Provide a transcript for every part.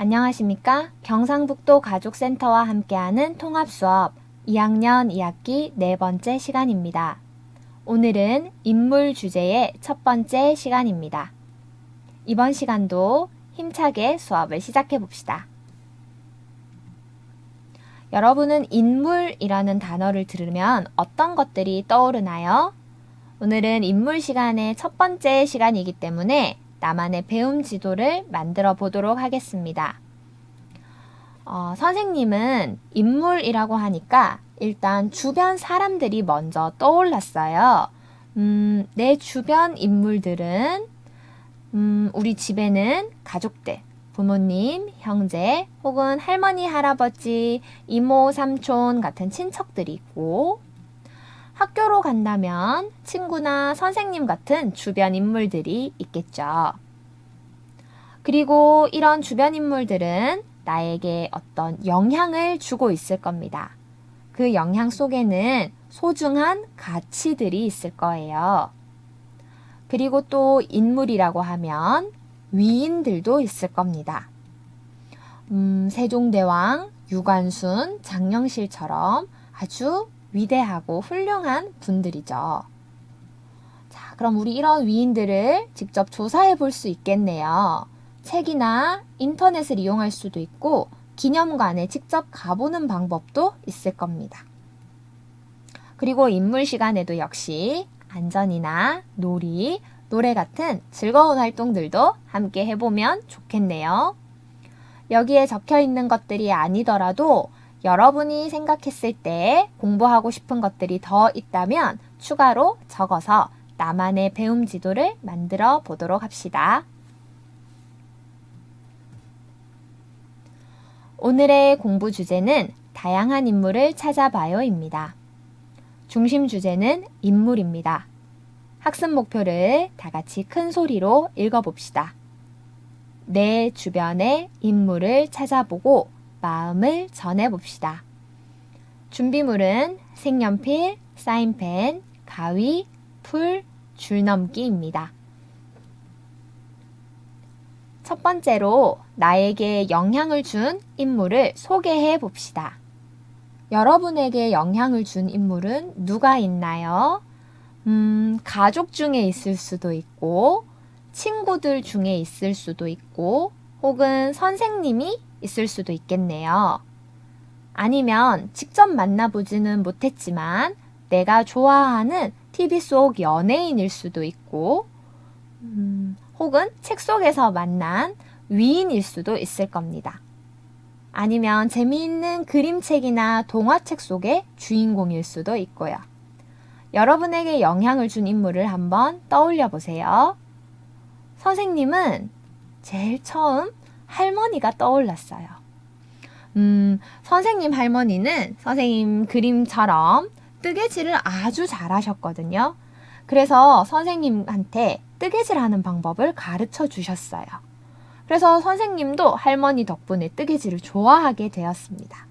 안녕하십니까? 경상북도 가족센터와 함께하는 통합수업 2학년 2학기 네 번째 시간입니다. 오늘은 인물 주제의 첫 번째 시간입니다. 이번 시간도 힘차게 수업을 시작해 봅시다. 여러분은 인물이라는 단어를 들으면 어떤 것들이 떠오르나요? 오늘은 인물 시간의 첫 번째 시간이기 때문에 나만의 배움 지도를 만들어 보도록 하겠습니다. 어, 선생님은 인물이라고 하니까 일단 주변 사람들이 먼저 떠올랐어요. 음, 내 주변 인물들은 음, 우리 집에는 가족들, 부모님, 형제, 혹은 할머니, 할아버지, 이모, 삼촌 같은 친척들이 있고, 학교로 간다면 친구나 선생님 같은 주변 인물들이 있겠죠. 그리고 이런 주변 인물들은 나에게 어떤 영향을 주고 있을 겁니다. 그 영향 속에는 소중한 가치들이 있을 거예요. 그리고 또 인물이라고 하면 위인들도 있을 겁니다. 음, 세종대왕, 유관순, 장영실처럼 아주 위대하고 훌륭한 분들이죠. 자, 그럼 우리 이런 위인들을 직접 조사해 볼 수 있겠네요. 책이나 인터넷을 이용할 수도 있고, 기념관에 직접 가보는 방법도 있을 겁니다. 그리고 인물 시간에도 역시 안전이나 놀이, 노래 같은 즐거운 활동들도 함께 해보면 좋겠네요. 여기에 적혀 있는 것들이 아니더라도 여러분이 생각했을 때 공부하고 싶은 것들이 더 있다면 추가로 적어서 나만의 배움 지도를 만들어 보도록 합시다. 오늘의 공부 주제는 다양한 인물을 찾아봐요입니다. 중심 주제는 인물입니다. 학습 목표를 다 같이 큰 소리로 읽어봅시다. 내 주변의 인물을 찾아보고 마음을 전해봅시다. 준비물은 색연필, 사인펜, 가위, 풀, 줄넘기입니다. 첫 번째로 나에게 영향을 준 인물을 소개해 봅시다. 여러분에게 영향을 준 인물은 누가 있나요? 음, 가족 중에 있을 수도 있고, 친구들 중에 있을 수도 있고, 혹은 선생님이 있을 수도 있겠네요. 아니면 직접 만나보지는 못했지만 내가 좋아하는 TV 속 연예인일 수도 있고, 음, 혹은 책 속에서 만난 위인일 수도 있을 겁니다. 아니면 재미있는 그림책이나 동화책 속의 주인공일 수도 있고요. 여러분에게 영향을 준 인물을 한번 떠올려 보세요. 선생님은 제일 처음 할머니가 떠올랐어요. 음, 선생님 할머니는 선생님 그림처럼 뜨개질을 아주 잘하셨거든요. 그래서 선생님한테 뜨개질 하는 방법을 가르쳐 주셨어요. 그래서 선생님도 할머니 덕분에 뜨개질을 좋아하게 되었습니다.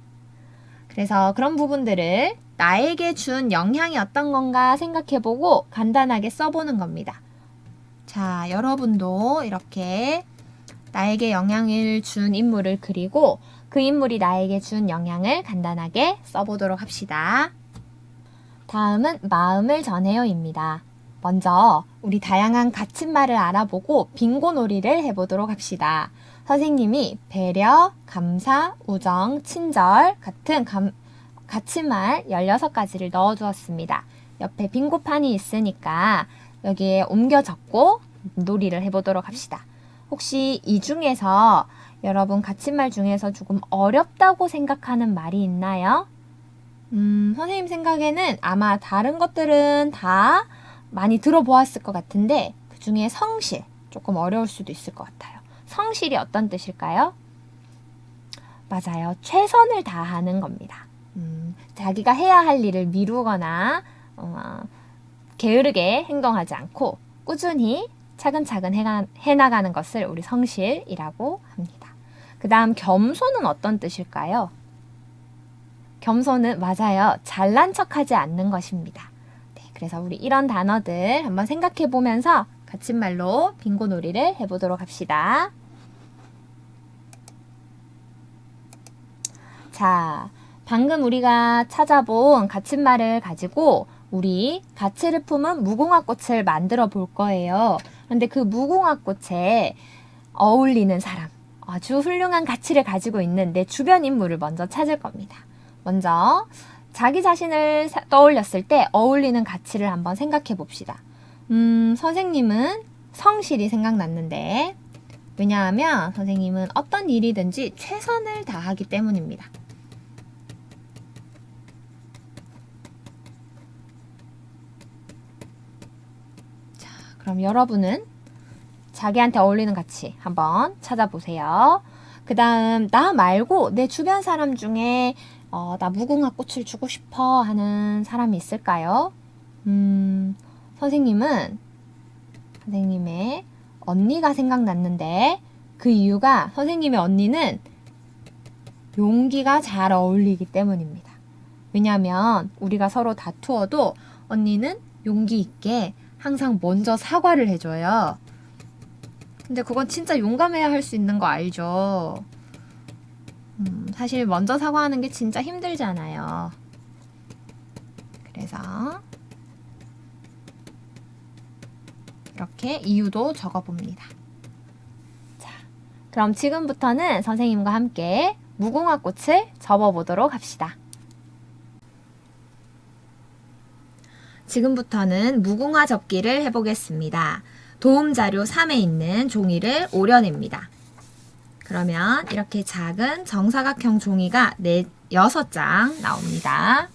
그래서 그런 부분들을 나에게 준 영향이 어떤 건가 생각해보고 간단하게 써보는 겁니다. 자, 여러분도 이렇게 나에게 영향을 준 인물을 그리고 그 인물이 나에게 준 영향을 간단하게 써보도록 합시다. 다음은 마음을 전해요입니다. 먼저 우리 다양한 가침말을 알아보고 빙고 놀이를 해보도록 합시다. 선생님이 배려, 감사, 우정, 친절 같은 감, 가침말 16가지를 넣어주었습니다. 옆에 빙고판이 있으니까 여기에 옮겨 적고 놀이를 해보도록 합시다. 혹시 이 중에서 여러분 가침말 중에서 조금 어렵다고 생각하는 말이 있나요? 음, 선생님 생각에는 아마 다른 것들은 다 많이 들어보았을 것 같은데 그 중에 성실 조금 어려울 수도 있을 것 같아요. 성실이 어떤 뜻일까요? 맞아요. 최선을 다하는 겁니다. 음, 자기가 해야 할 일을 미루거나 어, 게으르게 행동하지 않고 꾸준히 차근차근 해나가는 것을 우리 성실이라고 합니다. 그 다음 겸손은 어떤 뜻일까요? 겸손은 맞아요. 잘난 척하지 않는 것입니다. 네, 그래서 우리 이런 단어들 한번 생각해 보면서 같이 말로 빙고 놀이를 해보도록 합시다. 자, 방금 우리가 찾아본 갇힌말을 가지고 우리 가치를 품은 무궁화 꽃을 만들어 볼 거예요. 근데 그 무궁화 꽃에 어울리는 사람, 아주 훌륭한 가치를 가지고 있는 내 주변 인물을 먼저 찾을 겁니다. 먼저 자기 자신을 사- 떠올렸을 때 어울리는 가치를 한번 생각해 봅시다. 음, 선생님은 성실이 생각났는데, 왜냐하면 선생님은 어떤 일이든지 최선을 다하기 때문입니다. 자, 그럼 여러분은 자기한테 어울리는 가치 한번 찾아보세요. 그 다음, 나 말고 내 주변 사람 중에 어, 나 무궁화 꽃을 주고 싶어 하는 사람이 있을까요? 음, 선생님은 선생님의 언니가 생각났는데 그 이유가 선생님의 언니는 용기가 잘 어울리기 때문입니다. 왜냐하면 우리가 서로 다투어도 언니는 용기 있게 항상 먼저 사과를 해줘요. 근데 그건 진짜 용감해야 할 수 있는 거 알죠? 음, 사실 먼저 사과하는 게 진짜 힘들잖아요. 그래서 이렇게 이유도 적어봅니다. 자, 그럼 지금부터는 선생님과 함께 무궁화 꽃을 접어보도록 합시다. 지금부터는 무궁화 접기를 해보겠습니다. 도움 자료 3에 있는 종이를 오려냅니다. 그러면 이렇게 작은 정사각형 종이가 네, 6장 나옵니다.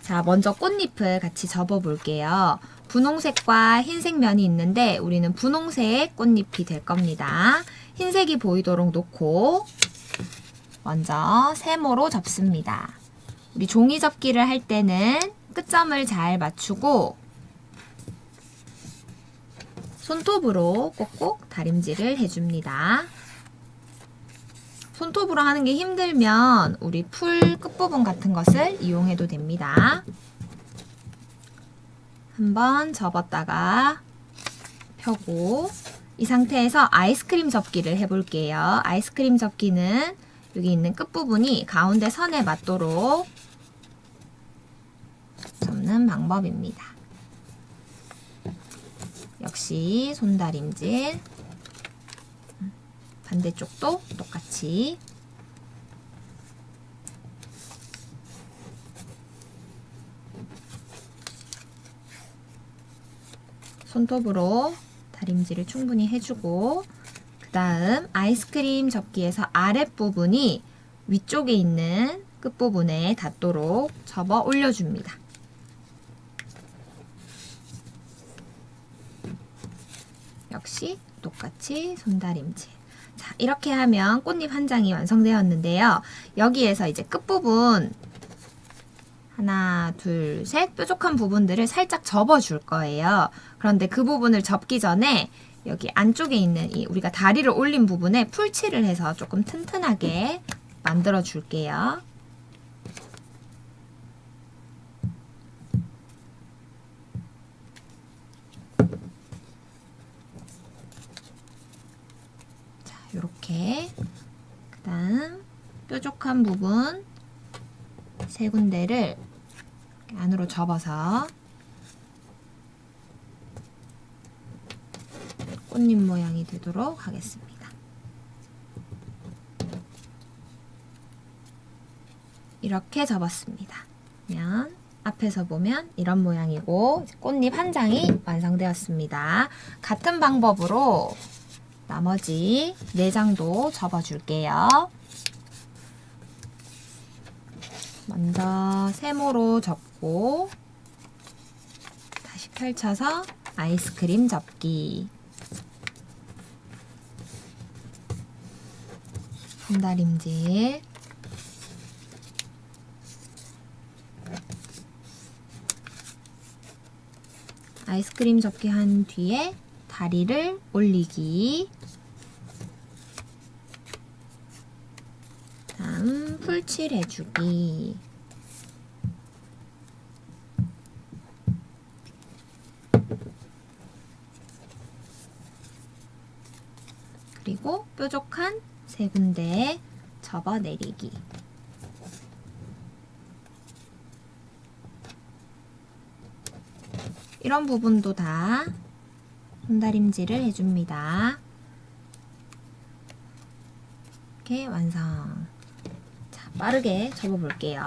자, 먼저 꽃잎을 같이 접어 볼게요. 분홍색과 흰색 면이 있는데 우리는 분홍색 꽃잎이 될 겁니다. 흰색이 보이도록 놓고 먼저 세모로 접습니다. 우리 종이 접기를 할 때는 끝점을 잘 맞추고 손톱으로 꼭꼭 다림질을 해줍니다. 손톱으로 하는 게 힘들면 우리 풀 끝부분 같은 것을 이용해도 됩니다. 한번 접었다가 펴고 이 상태에서 아이스크림 접기를 해볼게요. 아이스크림 접기는 여기 있는 끝부분이 가운데 선에 맞도록 접는 방법입니다. 역시 손다림질 반대쪽도 똑같이 손톱으로 다림질을 충분히 해주고 그 다음 아이스크림 접기에서 아랫부분이 위쪽에 있는 끝부분에 닿도록 접어 올려줍니다. 역시 똑같이 손다림질. 자, 이렇게 하면 꽃잎 한 장이 완성되었는데요. 여기에서 이제 끝부분 하나, 둘, 셋 뾰족한 부분들을 살짝 접어 줄 거예요. 그런데 그 부분을 접기 전에 여기 안쪽에 있는 이 우리가 다리를 올린 부분에 풀칠을 해서 조금 튼튼하게 만들어 줄게요. 자, 요렇게 그 다음 뾰족한 부분 세 군데를 안으로 접어서 꽃잎 모양이 되도록 하겠습니다. 이렇게 접었습니다. 그러면 앞에서 보면 이런 모양이고 꽃잎 한 장이 완성되었습니다. 같은 방법으로 나머지 네 장도 접어줄게요. 먼저 세모로 접고 다시 펼쳐서 아이스크림 접기 손다림질 아이스크림 접기 한 뒤에 다리를 올리기. 다음 풀칠해주기. 그리고 뾰족한 세 군데에 접어내리기. 이런 부분도 다 손다림질을 해줍니다. 이렇게 완성. 자, 빠르게 접어볼게요.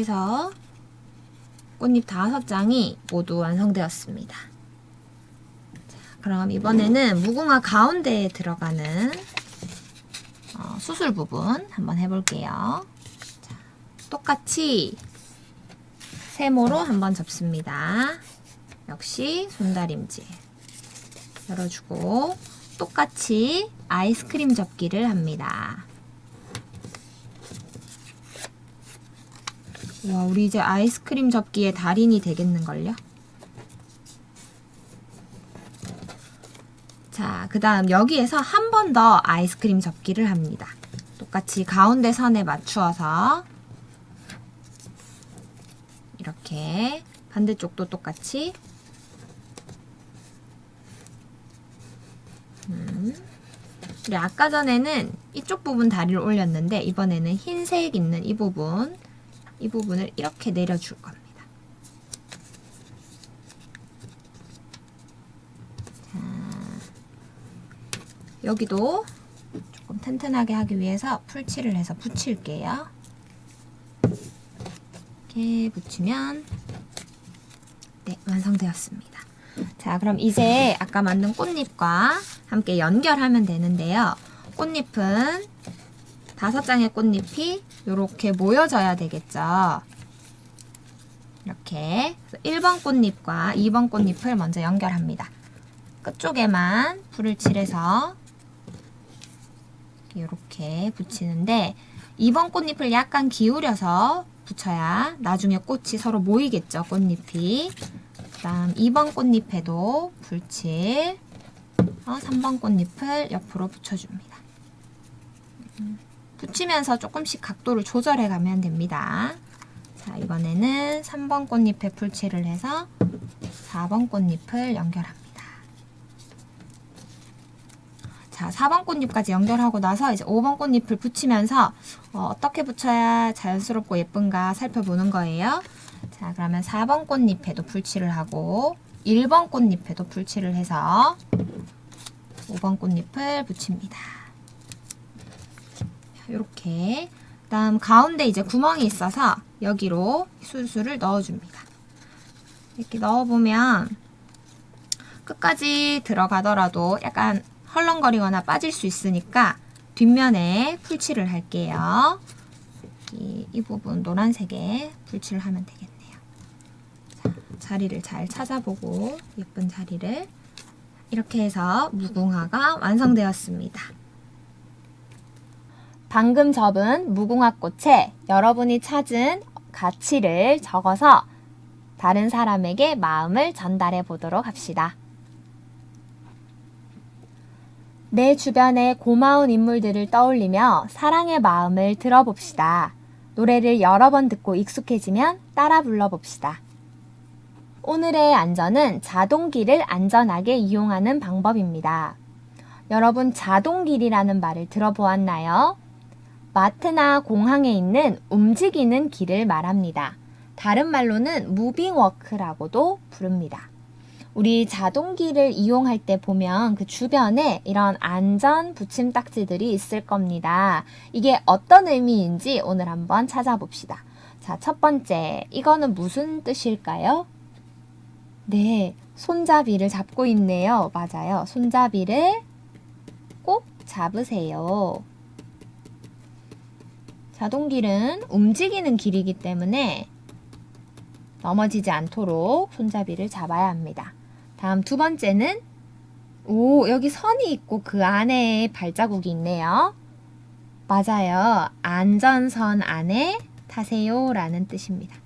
그래서 꽃잎 다섯 장이 모두 완성되었습니다. 자, 그럼 이번에는 무궁화 가운데에 들어가는 어, 수술 부분 한번 해볼게요. 자, 똑같이 세모로 한번 접습니다. 역시 손다림질 열어주고 똑같이 아이스크림 접기를 합니다. 와, 우리 이제 아이스크림 접기의 달인이 되겠는걸요? 자, 그 다음 여기에서 한 번 더 아이스크림 접기를 합니다. 똑같이 가운데 선에 맞추어서 이렇게 반대쪽도 똑같이 음. 우리 아까 전에는 이쪽 부분 다리를 올렸는데 이번에는 흰색 있는 이 부분 이 부분을 이렇게 내려줄 겁니다. 자, 여기도 조금 튼튼하게 하기 위해서 풀칠을 해서 붙일게요. 이렇게 붙이면 네, 완성되었습니다. 자, 그럼 이제 아까 만든 꽃잎과 함께 연결하면 되는데요. 꽃잎은 다섯 장의 꽃잎이 이렇게 모여져야 되겠죠. 이렇게 1번 꽃잎과 2번 꽃잎을 먼저 연결합니다. 끝쪽에만 불을 칠해서 이렇게 붙이는데 2번 꽃잎을 약간 기울여서 붙여야 나중에 꽃이 서로 모이겠죠, 꽃잎이. 그 다음 2번 꽃잎에도 불칠, 3번 꽃잎을 옆으로 붙여줍니다. 붙이면서 조금씩 각도를 조절해 가면 됩니다. 자, 이번에는 3번 꽃잎에 풀칠을 해서 4번 꽃잎을 연결합니다. 자, 4번 꽃잎까지 연결하고 나서 이제 5번 꽃잎을 붙이면서 어, 떻게 붙여야 자연스럽고 예쁜가 살펴보는 거예요. 자, 그러면 4번 꽃잎에도 풀칠을 하고 1번 꽃잎에도 풀칠을 해서 5번 꽃잎을 붙입니다. 이렇게 그다음 가운데 이제 구멍이 있어서 여기로 수술을 넣어줍니다. 이렇게 넣어보면 끝까지 들어가더라도 약간 헐렁거리거나 빠질 수 있으니까 뒷면에 풀칠을 할게요. 이, 이 부분 노란색에 풀칠을 하면 되겠네요. 자, 자리를 잘 찾아보고 예쁜 자리를 이렇게 해서 무궁화가 완성되었습니다. 방금 접은 무궁화 꽃에 여러분이 찾은 가치를 적어서 다른 사람에게 마음을 전달해 보도록 합시다. 내 주변의 고마운 인물들을 떠올리며 사랑의 마음을 들어봅시다. 노래를 여러 번 듣고 익숙해지면 따라 불러봅시다. 오늘의 안전은 자동길을 안전하게 이용하는 방법입니다. 여러분 자동길이라는 말을 들어보았나요? 마트나 공항에 있는 움직이는 길을 말합니다. 다른 말로는 무빙 워크라고도 부릅니다. 우리 자동기를 이용할 때 보면 그 주변에 이런 안전 붙임 딱지들이 있을 겁니다. 이게 어떤 의미인지 오늘 한번 찾아봅시다. 자, 첫 번째. 이거는 무슨 뜻일까요? 네, 손잡이를 잡고 있네요. 맞아요. 손잡이를 꼭 잡으세요. 자동길은 움직이는 길이기 때문에 넘어지지 않도록 손잡이를 잡아야 합니다. 다음 두 번째는 오, 여기 선이 있고 그 안에 발자국이 있네요. 맞아요. 안전선 안에 타세요 라는 뜻입니다.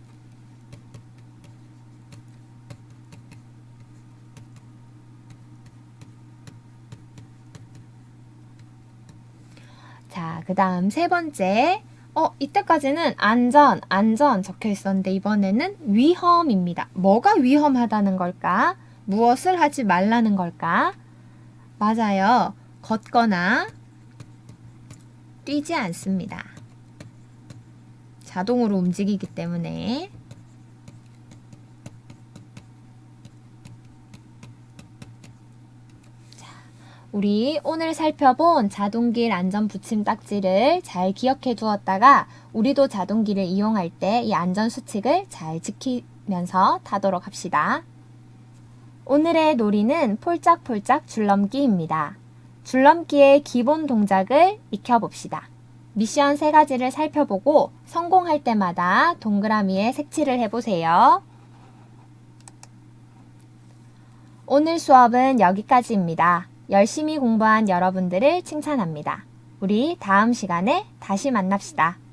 자, 그 다음 세 번째. 어, 이때까지는 안전, 안전 적혀 있었는데 이번에는 위험입니다. 뭐가 위험하다는 걸까? 무엇을 하지 말라는 걸까? 맞아요. 걷거나 뛰지 않습니다. 자동으로 움직이기 때문에. 우리 오늘 살펴본 자동길 안전 붙임 딱지를 잘 기억해 두었다가 우리도 자동길을 이용할 때 이 안전 수칙을 잘 지키면서 타도록 합시다. 오늘의 놀이는 폴짝폴짝 줄넘기입니다. 줄넘기의 기본 동작을 익혀봅시다. 미션 세 가지를 살펴보고 성공할 때마다 동그라미에 색칠을 해보세요. 오늘 수업은 여기까지입니다. 열심히 공부한 여러분들을 칭찬합니다. 우리 다음 시간에 다시 만납시다.